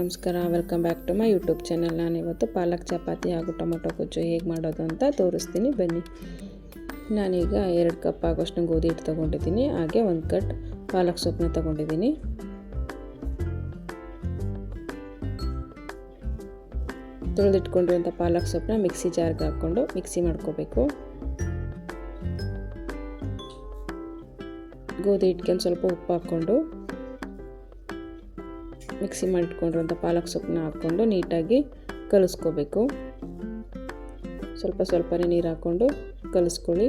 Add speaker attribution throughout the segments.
Speaker 1: ನಮಸ್ಕಾರ welcome back to my YouTube channel ನಾನು ಇವತ್ತು ಪಾಲಕ್ ಚಪಾತಿ ಹಾಗೂ ಟೊಮೊಟೊ ಗೊಜ್ಜು ಹೇಗೆ ಮಾಡೋದು ಅಂತ ತೋರಿಸ್ತೀನಿ. ಬನ್ನಿ. ನಾನೀಗ ಎರಡು ಕಪ್ ಆಗೋಷ್ಟು ಗೋಧಿ ಹಿಟ್ಟು ತೊಗೊಂಡಿದ್ದೀನಿ. ಹಾಗೆ ಒಂದು ಕಟ್ ಪಾಲಕ್ ಸೊಪ್ಪನ್ನ ತೊಗೊಂಡಿದ್ದೀನಿ. ತೊಳೆದಿಟ್ಕೊಂಡಿರುವಂಥ ಪಾಲಕ್ ಸೊಪ್ಪನ್ನ ಮಿಕ್ಸಿ ಜಾರ್ಗೆ ಹಾಕ್ಕೊಂಡು ಮಿಕ್ಸಿ ಮಾಡ್ಕೋಬೇಕು. ಗೋಧಿ ಹಿಟ್ಟಿಗೆ ಒಂದು ಸ್ವಲ್ಪ ಉಪ್ಪು ಹಾಕ್ಕೊಂಡು ಮಿಕ್ಸಿ ಮಾಡಿಟ್ಕೊಂಡಿರೋಂಥ ಪಾಲಕ್ ಸೊಪ್ಪನ್ನ ಹಾಕ್ಕೊಂಡು ನೀಟಾಗಿ ಕಲಿಸ್ಕೋಬೇಕು. ಸ್ವಲ್ಪ ಸ್ವಲ್ಪನೇ ನೀರು ಹಾಕ್ಕೊಂಡು ಕಲಿಸ್ಕೊಳ್ಳಿ.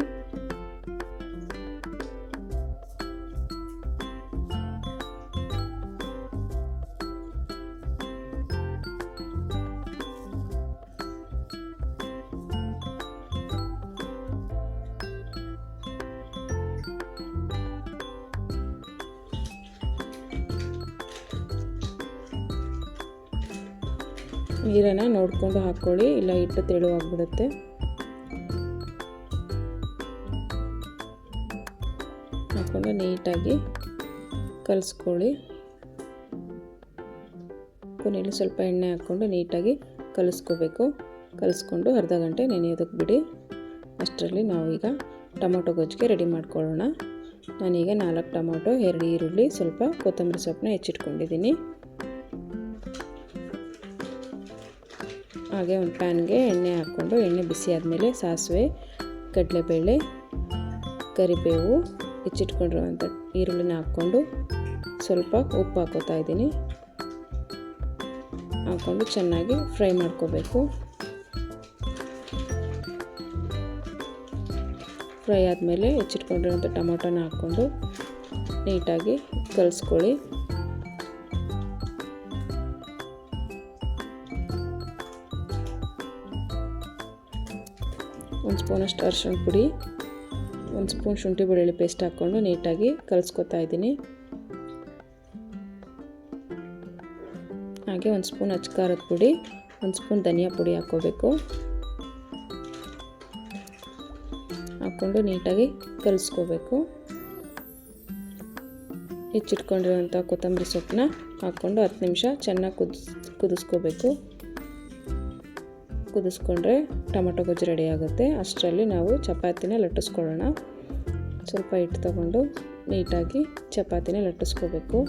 Speaker 1: ನೀರನ್ನು ನೋಡಿಕೊಂಡು ಹಾಕ್ಕೊಳ್ಳಿ ಇಲ್ಲ ಹಿಟ್ಟು ತೆಳುವಾಗ್ಬಿಡುತ್ತೆ ಹಾಕ್ಕೊಂಡು ನೀಟಾಗಿ ಕಲಿಸ್ಕೊಳ್ಳಿ. ಕೊನೆಯಲ್ಲಿ ಸ್ವಲ್ಪ ಎಣ್ಣೆ ಹಾಕ್ಕೊಂಡು ನೀಟಾಗಿ ಕಲಿಸ್ಕೋಬೇಕು. ಕಲಿಸ್ಕೊಂಡು ಅರ್ಧ ಗಂಟೆ ನೆನೆಯೋದಕ್ಕೆ ಬಿಡಿ. ಅಷ್ಟರಲ್ಲಿ ನಾವೀಗ ಟೊಮೊಟೊ ಗೊಜ್ಜಿಗೆ ರೆಡಿ ಮಾಡ್ಕೊಳ್ಳೋಣ. ನಾನೀಗ ನಾಲ್ಕು ಟೊಮೊಟೊ, ಎರಡು ಈರುಳ್ಳಿ, ಸ್ವಲ್ಪ ಕೊತ್ತಂಬರಿ ಸೊಪ್ಪನ್ನ ಹೆಚ್ಚಿಟ್ಕೊಂಡಿದ್ದೀನಿ. ಹಾಗೆ ಒಂದು ಪ್ಯಾನ್ಗೆ ಎಣ್ಣೆ ಹಾಕ್ಕೊಂಡು ಎಣ್ಣೆ ಬಿಸಿ ಆದಮೇಲೆ ಸಾಸಿವೆ, ಕಡಲೆಬೇಳೆ, ಕರಿಬೇವು ಹೆಚ್ಚಿಟ್ಕೊಂಡಿರುವಂಥ ಈರುಳ್ಳಿನ ಹಾಕ್ಕೊಂಡು ಸ್ವಲ್ಪ ಉಪ್ಪು ಹಾಕೋತಾ ಇದ್ದೀನಿ. ಹಾಕ್ಕೊಂಡು ಚೆನ್ನಾಗಿ ಫ್ರೈ ಮಾಡ್ಕೋಬೇಕು. ಫ್ರೈ ಆದಮೇಲೆ ಹೆಚ್ಚಿಟ್ಕೊಂಡಿರೋಂಥ ಟೊಮೊಟೊನ ಹಾಕ್ಕೊಂಡು ನೀಟಾಗಿ ಕಲಿಸ್ಕೊಳ್ಳಿ. ಒಂದು ಸ್ಪೂನಷ್ಟು ಅರಿಶಿಣ ಪುಡಿ, ಒಂದು ಸ್ಪೂನ್ ಶುಂಠಿ ಬೆಳ್ಳುಳ್ಳಿ ಪೇಸ್ಟ್ ಹಾಕ್ಕೊಂಡು ನೀಟಾಗಿ ಕಲಿಸ್ಕೊತಾ ಇದ್ದೀನಿ. ಹಾಗೆ ಒಂದು ಸ್ಪೂನ್ ಅಚ್ಕಾರದ ಪುಡಿ, ಒಂದು ಸ್ಪೂನ್ ಧನಿಯಾ ಪುಡಿ ಹಾಕ್ಕೋಬೇಕು. ಹಾಕ್ಕೊಂಡು ನೀಟಾಗಿ ಕಲಿಸ್ಕೋಬೇಕು. ಹೆಚ್ಚಿಟ್ಕೊಂಡಿರುವಂಥ ಕೊತ್ತಂಬರಿ ಸೊಪ್ಪನ್ನ ಹಾಕ್ಕೊಂಡು ಹತ್ತು ನಿಮಿಷ ಚೆನ್ನಾಗಿ ಕುದಿಸ್, ಕುದಿಸ್ಕೋಬೇಕು. ಕುದಿಸ್ಕೊಂಡ್ರೆ ಟೊಮೆಟೊ ಗೊಜ್ಜು ರೆಡಿ ಆಗುತ್ತೆ. ಅಷ್ಟರಲ್ಲಿ ನಾವು ಚಪಾತಿನ ಲಟ್ಟಿಸ್ಕೊಳ್ಳೋಣ. ಸ್ವಲ್ಪ ಹಿಟ್ಟು ತಗೊಂಡು ನೀಟಾಗಿ ಚಪಾತಿನ ಲಟ್ಟಿಸ್ಕೋಬೇಕು.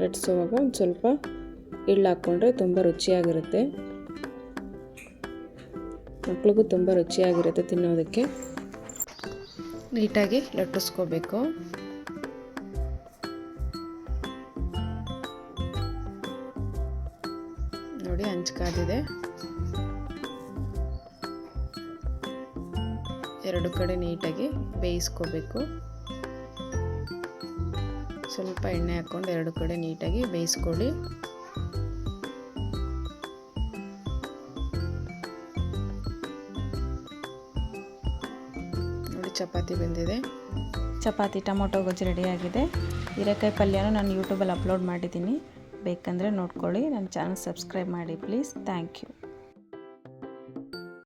Speaker 1: ಲಟ್ಟಿಸುವಾಗ ಒಂದು ಸ್ವಲ್ಪ ಎಳ್ಳು ಹಾಕ್ಕೊಂಡ್ರೆ ತುಂಬ ರುಚಿಯಾಗಿರುತ್ತೆ. ಮಕ್ಳಿಗೂ ತುಂಬ ರುಚಿಯಾಗಿರುತ್ತೆ ತಿನ್ನೋದಕ್ಕೆ. ನೀಟಾಗಿ ಲಟ್ಟಿಸ್ಕೋಬೇಕು. ನೋಡಿ ಹಂಚ್ಕಾದಿದೆ ಎರಡು ಕಡೆ ನೀಟಾಗಿ ಬೇಯಿಸ್ಕೋಬೇಕು. ಸ್ವಲ್ಪ ಎಣ್ಣೆ ಹಾಕ್ಕೊಂಡು ಎರಡು ಕಡೆ ನೀಟಾಗಿ ಬೇಯಿಸ್ಕೊಳ್ಳಿ. ಚಪಾತಿ ಬಂದಿದೆ.
Speaker 2: ಚಪಾತಿ ಟೊಮೊಟೊ ಗೊಜ್ಜು ರೆಡಿಯಾಗಿದೆ ಹೀರೆಕಾಯಿ ಪಲ್ಯನೂ ನಾನು ಯೂಟ್ಯೂಬಲ್ಲಿ ಅಪ್ಲೋಡ್ ಮಾಡಿದ್ದೀನಿ. ಬೇಕಂದರೆ ನೋಡ್ಕೊಳ್ಳಿ. ನನ್ನ ಚಾನಲ್ ಸಬ್ಸ್ಕ್ರೈಬ್ ಮಾಡಿ ಪ್ಲೀಸ್ ಥ್ಯಾಂಕ್ ಯು